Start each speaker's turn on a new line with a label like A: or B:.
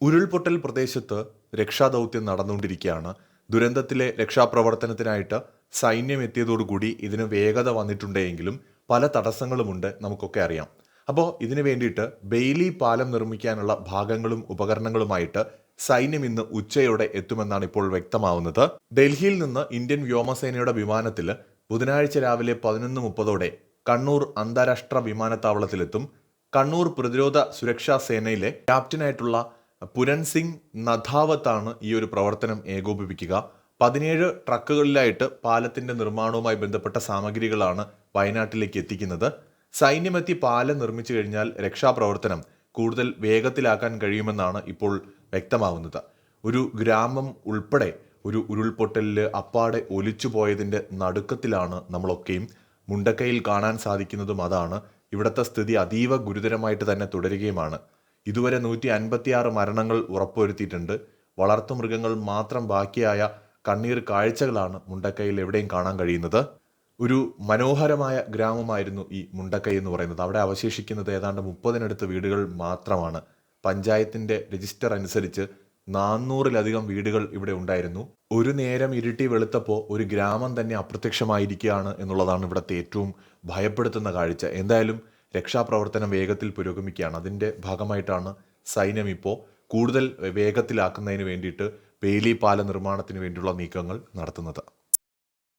A: ഉരുൾപൊട്ടൽ പ്രദേശത്ത് രക്ഷാദൗത്യം നടന്നുകൊണ്ടിരിക്കുകയാണ്. ദുരന്തത്തിലെ രക്ഷാപ്രവർത്തനത്തിനായിട്ട് സൈന്യം എത്തിയതോടുകൂടി ഇതിന് വേഗത വന്നിട്ടുണ്ടെങ്കിലും പല തടസ്സങ്ങളുമുണ്ട് നമുക്കൊക്കെ അറിയാം. അപ്പോൾ ഇതിനു വേണ്ടിയിട്ട് ബെയിലി പാലം നിർമ്മിക്കാനുള്ള ഭാഗങ്ങളും ഉപകരണങ്ങളുമായിട്ട് സൈന്യം ഇന്ന് ഉച്ചയോടെ എത്തുമെന്നാണ് ഇപ്പോൾ വ്യക്തമാവുന്നത്. ഡൽഹിയിൽ നിന്ന് ഇന്ത്യൻ വ്യോമസേനയുടെ വിമാനത്തിൽ ബുധനാഴ്ച രാവിലെ പതിനൊന്ന് മുപ്പതോടെ കണ്ണൂർ അന്താരാഷ്ട്ര വിമാനത്താവളത്തിലെത്തും. കണ്ണൂർ പ്രതിരോധ സുരക്ഷാ സേനയിലെ ക്യാപ്റ്റനായിട്ടുള്ള പുരൻ സിംഗ് നഥാവത്താണ് ഈ ഒരു പ്രവർത്തനം ഏകോപിപ്പിക്കുക. പതിനേഴ് ട്രക്കുകളിലായിട്ട് പാലത്തിന്റെ നിർമ്മാണവുമായി ബന്ധപ്പെട്ട സാമഗ്രികളാണ് വയനാട്ടിലേക്ക് എത്തിക്കുന്നത്. സൈന്യമെത്തി പാലം നിർമ്മിച്ചു കഴിഞ്ഞാൽ രക്ഷാപ്രവർത്തനം കൂടുതൽ വേഗത്തിലാക്കാൻ കഴിയുമെന്നാണ് ഇപ്പോൾ വ്യക്തമാവുന്നത്. ഒരു ഗ്രാമം ഉൾപ്പെടെ ഒരു ഉരുൾപൊട്ടലിൽ അപ്പാടെ ഒലിച്ചു പോയതിന്റെ നടുക്കത്തിലാണ് നമ്മളൊക്കെയും. മുണ്ടക്കയിൽ കാണാൻ സാധിക്കുന്നതും അതാണ്. ഇവിടുത്തെ സ്ഥിതി അതീവ ഗുരുതരമായിട്ട് തന്നെ തുടരുകയുമാണ്. ഇതുവരെ നൂറ്റി അൻപത്തിയാറ് മരണങ്ങൾ ഉറപ്പുവരുത്തിയിട്ടുണ്ട്. വളർത്തുമൃഗങ്ങൾ മാത്രം ബാക്കിയായ കണ്ണീർ കാഴ്ചകളാണ് മുണ്ടക്കയിൽ എവിടെയും കാണാൻ കഴിയുന്നത്. ഒരു മനോഹരമായ ഗ്രാമമായിരുന്നു ഈ മുണ്ടക്കൈ എന്ന് പറയുന്നത്. അവിടെ അവശേഷിക്കുന്നത് ഏതാണ്ട് മുപ്പതിനടുത്ത് വീടുകൾ മാത്രമാണ്. പഞ്ചായത്തിന്റെ രജിസ്റ്റർ അനുസരിച്ച് നാനൂറിലധികം വീടുകൾ ഇവിടെ ഉണ്ടായിരുന്നു. ഒരു നേരം ഇരുട്ടി വെളുത്തപ്പോൾ ഒരു ഗ്രാമം തന്നെ അപ്രത്യക്ഷമായിരിക്കുകയാണ് എന്നുള്ളതാണ് ഇവിടുത്തെ ഏറ്റവും ഭയപ്പെടുത്തുന്ന കാഴ്ച. എന്തായാലും രക്ഷാപ്രവർത്തനം വേഗത്തിൽ പുരോഗമിക്കുകയാണ്. അതിന്റെ ഭാഗമായിട്ടാണ് സൈന്യം ഇപ്പോൾ കൂടുതൽ വേഗത്തിലാക്കുന്നതിന് വേണ്ടിയിട്ട് പേലി പാല നിർമ്മാണത്തിന് വേണ്ടിയുള്ള നീക്കങ്ങൾ നടത്തുന്നത്.